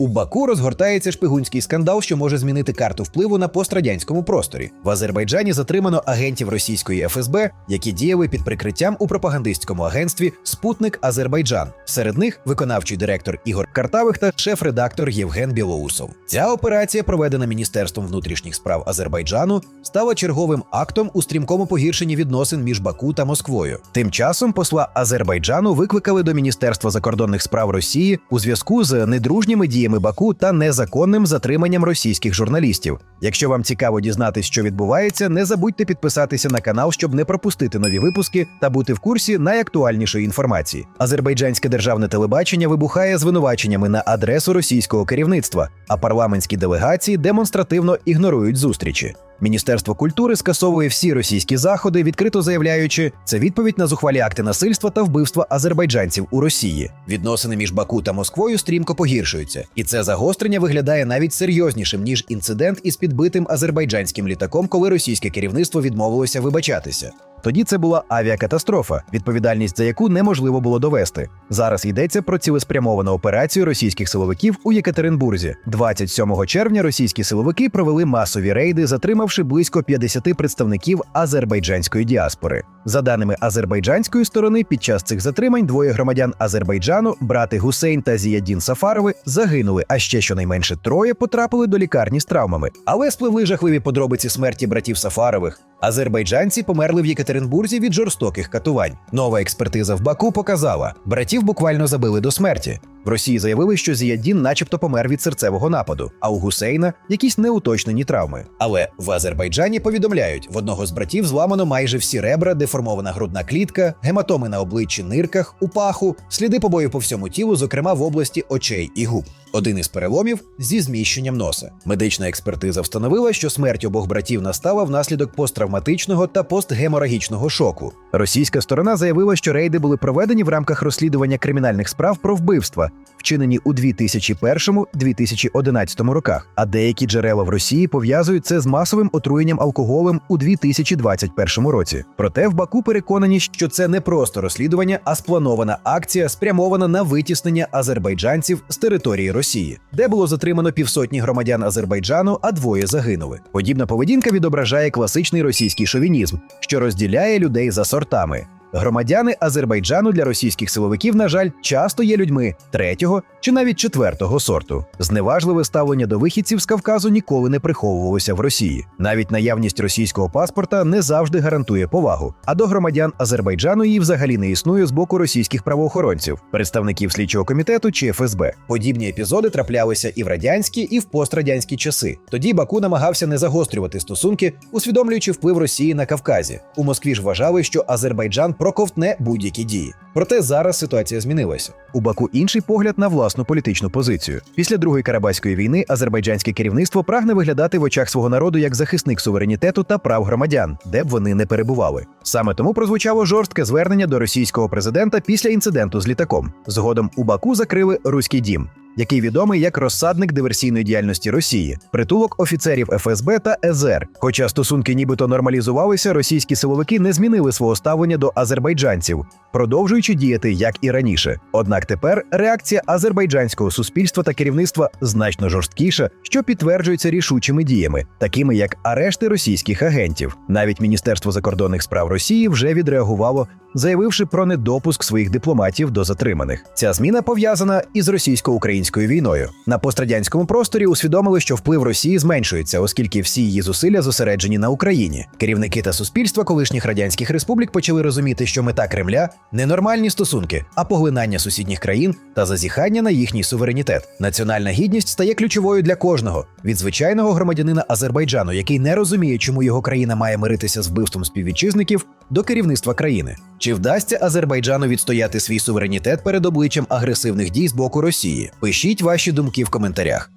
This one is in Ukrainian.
У Баку розгортається шпигунський скандал, що може змінити карту впливу на пострадянському просторі. В Азербайджані затримано агентів російської ФСБ, які діяли під прикриттям у пропагандистському агентстві Спутник Азербайджан. Серед них виконавчий директор Ігор Картавих та шеф-редактор Євген Білоусов. Ця операція, проведена Міністерством внутрішніх справ Азербайджану, стала черговим актом у стрімкому погіршенні відносин між Баку та Москвою. Тим часом посла Азербайджану викликали до Міністерства закордонних справ Росії у зв'язку з недружніми діями Баку та незаконним затриманням російських журналістів. Якщо вам цікаво дізнатись, що відбувається, не забудьте підписатися на канал, щоб не пропустити нові випуски та бути в курсі найактуальнішої інформації. Азербайджанське державне телебачення вибухає звинуваченнями на адресу російського керівництва, а парламентські делегації демонстративно ігнорують зустрічі. Міністерство культури скасовує всі російські заходи, відкрито заявляючи, це відповідь на зухвалі акти насильства та вбивства азербайджанців у Росії. Відносини між Баку та Москвою стрімко погіршуються, і це загострення виглядає навіть серйознішим ніж інцидент із підбитим азербайджанським літаком, коли російське керівництво відмовилося вибачатися. Тоді це була авіакатастрофа, відповідальність за яку неможливо було довести. Зараз йдеться про цілеспрямовану операцію російських силовиків у Єкатеринбурзі. 27 червня російські силовики провели масові рейди, затримавши близько 50 представників азербайджанської діаспори. За даними азербайджанської сторони, під час цих затримань двоє громадян Азербайджану, брати Гусейн та Зіядін Сафарови, загинули, а ще щонайменше троє потрапили до лікарні з травмами. Але спливли жахливі подробиці смерті братів Сафарових. Азербайджанці померли в Єкатеринбурзі від жорстоких катувань. Нова експертиза в Баку показала, братів буквально забили до смерті. В Росії заявили, що Зіяддін начебто помер від серцевого нападу, а у Гусейна якісь неуточнені травми. Але в Азербайджані повідомляють, в одного з братів зламано майже всі ребра, деформована грудна клітка, гематоми на обличчі, нирках, у паху, сліди побою по всьому тілу, зокрема в області очей і губ. Один із переломів зі зміщенням носа. Медична експертиза встановила, що смерть обох братів настала внаслідок посттравматичного та постгеморагічного шоку. Російська сторона заявила, що рейди були проведені в рамках розслідування кримінальних справ про вбивства, вчинені у 2001-2011 роках. А деякі джерела в Росії пов'язують це з масовим отруєнням алкоголем у 2021 році. Проте в Баку переконані, що це не просто розслідування, а спланована акція, спрямована на витіснення азербайджанців з території Росії, де було затримано півсотні громадян Азербайджану, а двоє загинули. Подібна поведінка відображає класичний російський шовінізм, що розділяє людей за сортами. Громадяни Азербайджану для російських силовиків, на жаль, часто є людьми третього чи навіть четвертого сорту. Зневажливе ставлення до вихідців з Кавказу ніколи не приховувалося в Росії. Навіть наявність російського паспорта не завжди гарантує повагу. А до громадян Азербайджану її взагалі не існує з боку російських правоохоронців, представників слідчого комітету чи ФСБ. Подібні епізоди траплялися і в радянські, і в пострадянські часи. Тоді Баку намагався не загострювати стосунки, усвідомлюючи вплив Росії на Кавказі. У Москві ж вважали, що Азербайджан проковтне будь-які дії. Проте зараз ситуація змінилася. У Баку інший погляд на власну політичну позицію. Після другої карабаської війни азербайджанське керівництво прагне виглядати в очах свого народу як захисник суверенітету та прав громадян, де б вони не перебували. Саме тому прозвучало жорстке звернення до російського президента після інциденту з літаком. Згодом у Баку закрили руський дім. Який відомий як розсадник диверсійної діяльності Росії, притулок офіцерів ФСБ та ЕЗР. Хоча стосунки нібито нормалізувалися, російські силовики не змінили свого ставлення до азербайджанців, продовжуючи діяти як і раніше. Однак тепер реакція азербайджанського суспільства та керівництва значно жорсткіша, що підтверджується рішучими діями, такими як арешти російських агентів. Навіть Міністерство закордонних справ Росії вже відреагувало, заявивши про недопуск своїх дипломатів до затриманих. Ця зміна пов'язана із російсько-українською війною. На пострадянському просторі усвідомили, що вплив Росії зменшується, оскільки всі її зусилля зосереджені на Україні. Керівники та суспільства колишніх радянських республік почали розуміти, що мета Кремля не нормальні стосунки, а поглинання сусідніх країн та зазіхання на їхній суверенітет. Національна гідність стає ключовою для кожного від звичайного громадянина Азербайджану, який не розуміє, чому його країна має миритися з вбивством співвітчизників, до керівництва країни. Чи вдасться Азербайджану відстояти свій суверенітет перед обличчям агресивних дій з боку Росії? Пишіть ваші думки в коментарях.